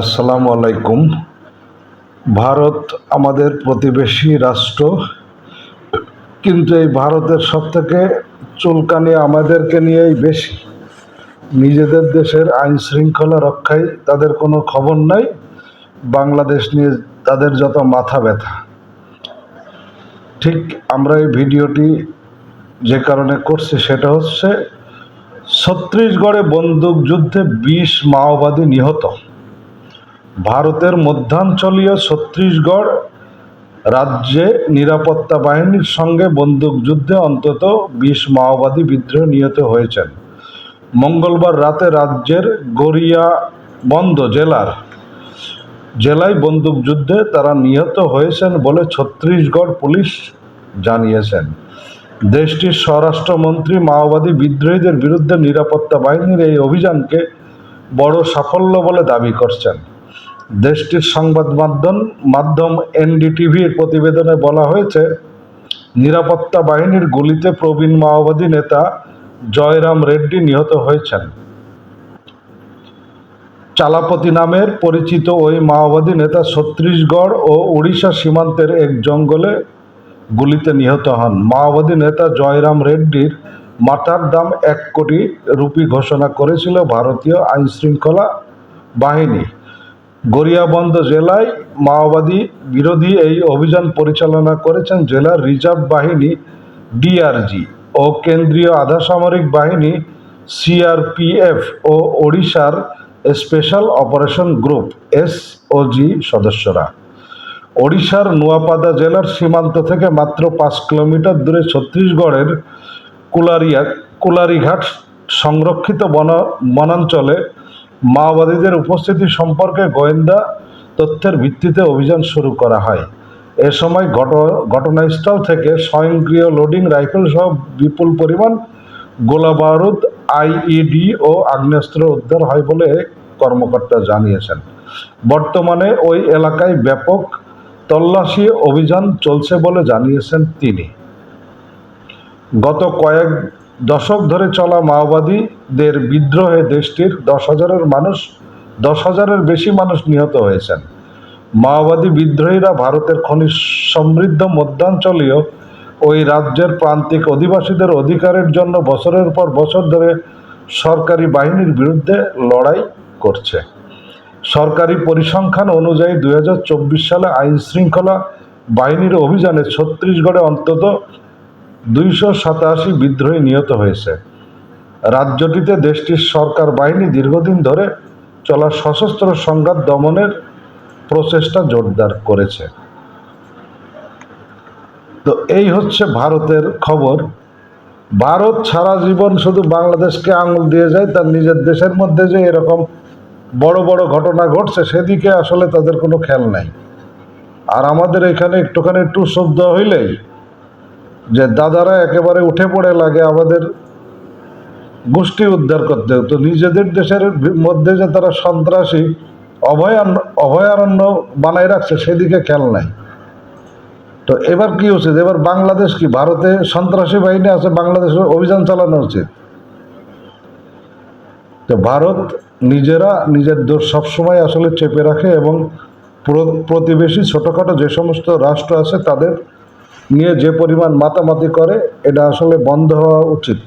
আসসালামু আলাইকুম। ভারত আমাদের প্রতিবেশী রাষ্ট্র। কিন্তু এই ভারতের সব থেকে চুলকানি আমাদেরকে নিয়েই বেশি। নিজেদের দেশের আইন শৃঙ্খলা রক্ষায় তাদের কোনো খবর নাই। বাংলাদেশ নিয়ে তাদের যত মাথা ব্যথা। ঠিক আমরা এই ভিডিওটি যে কারণে করছি সেটা হচ্ছে ছত্তিশগড়ে বন্দুকযুদ্ধে বিশ মাওবাদী নিহত। ভারতের মধ্যাঞ্চলীয় ছত্তিশগড় রাজ্যে নিরাপত্তা বাহিনীর সঙ্গে বন্দুকযুদ্ধে অন্তত বিশ মাওবাদী বিদ্রোহ নিহত হয়েছেন। মঙ্গলবার রাতে রাজ্যের গড়িয়াবন্দ জেলার জেলায় বন্দুকযুদ্ধে তারা নিহত হয়েছেন বলে ছত্তিশগড় পুলিশ জানিয়েছেন। দেশটির স্বরাষ্ট্রমন্ত্রী মাওবাদী বিদ্রোহীদের বিরুদ্ধে নিরাপত্তা বাহিনীর এই অভিযানকে বড় সাফল্য বলে দাবি করছেন। দেশটির সংবাদ মাধ্যম মাধ্যম এনডিটিভির প্রতিবেদনে বলা হয়েছে, নিরাপত্তা বাহিনীর গুলিতে প্রবীণ মাওবাদী নেতা জয়রাম রেড্ডি নিহত হয়েছেন। চালাপতি নামের পরিচিত ওই মাওবাদী নেতা ছত্তিশগড় ও উড়িষ্যা সীমান্তের এক জঙ্গলে গুলিতে নিহত হন। মাওবাদী নেতা জয়রাম রেড্ডির মাথার দাম এক কোটি রুপি ঘোষণা করেছিল ভারতীয় আইনশৃঙ্খলা বাহিনী। গড়িয়াবন্দ জেলায় মাওবাদী বিরোধী এই অভিযান পরিচালনা করেছেন জেলার রিজার্ভ বাহিনী ডিআরজি ও কেন্দ্রীয় আধাসামরিক বাহিনী সিআরপিএফ ও ওড়িশার স্পেশাল অপারেশন গ্রুপ এসওজি সদস্যরা। ওড়িশার নোয়াপাদা জেলার সীমান্ত থেকে মাত্র পাঁচ কিলোমিটার দূরে ছত্তিশগড়ের কুলারিয়া কুলারিঘাট সংরক্ষিত বন বনাঞ্চলে মাওবাদীদের উপস্থিতি সম্পর্কে গোয়েন্দা তথ্যের ভিত্তিতে অভিযান শুরু করা হয়। এ সময় ঘট, ঘটনাস্থল থেকে স্বয়ংক্রিয় লোডিং রাইফেল সহ বিপুল পরিমাণ গোলা বারুদ আইইডি ও আগ্নেয়াস্ত্র উদ্ধার হয় বলে কর্মকর্তা জানিয়েছেন। বর্তমানে ওই এলাকায় ব্যাপক তল্লাশি অভিযান চলছে বলে জানিয়েছেন তিনি। গত কয়েক দশক ধরে চলা মাওবাদীদের বিদ্রোহে দেশটির দশ হাজারের মানুষ, দশ হাজারের বেশি মানুষ নিহত হয়েছেন। মাওবাদী বিদ্রোহীরা ভারতের খনিজ সমৃদ্ধ মধ্যাঞ্চলীয় ওই রাজ্যের প্রান্তিক অধিবাসীদের অধিকারের জন্য বছরের পর বছর ধরে সরকারি বাহিনীর বিরুদ্ধে লড়াই করছে। সরকারি পরিসংখ্যান অনুযায়ী দুই হাজার চব্বিশ সালে আইন শৃঙ্খলা বাহিনীর অভিযানে ছত্তিশগড়ে অন্তত দুইশো সাতাশি বিদ্রোহী নিহত হয়েছে। রাজ্যটিতে দেশটির সরকার বাহিনী দীর্ঘদিন ধরে চলা সশস্ত্র সংঘাত দমনের প্রচেষ্টা জোরদার করেছে। তো এই হচ্ছে ভারতের খবর। ভারত সারা জীবন শুধু বাংলাদেশকে আঙুল দিয়ে যায়, তার নিজের দেশের মধ্যে যে এরকম বড় বড় ঘটনা ঘটছে, সেদিকে আসলে তাদের কোনো খেয়াল নাই। আর আমাদের এখানে একটুখানি একটু শব্দ হইলেই যে দাদারা একেবারে উঠে পড়ে লাগে আমাদের গোষ্ঠী উদ্ধার করতে। তো নিজেদের দেশের মধ্যে যে তারা সন্ত্রাসী অভয়ারণ্য অভয়ারণ্য বানায় রাখছে, সেদিকে খেয়াল নাই। তো এবার কি উচিত? এবার বাংলাদেশ কি? ভারতে সন্ত্রাসী বাহিনী আছে, বাংলাদেশে অভিযান চালানো উচিত। তো ভারত নিজেরা নিজের দোষ সবসময় আসলে চেপে রাখে এবং প্রতিবেশী ছোটোখাটো যে সমস্ত রাষ্ট্র আছে, তাদের নিয়ে যে পরিমাণ মাতামাতি করে এটা আসলে বন্ধ হওয়া উচিত।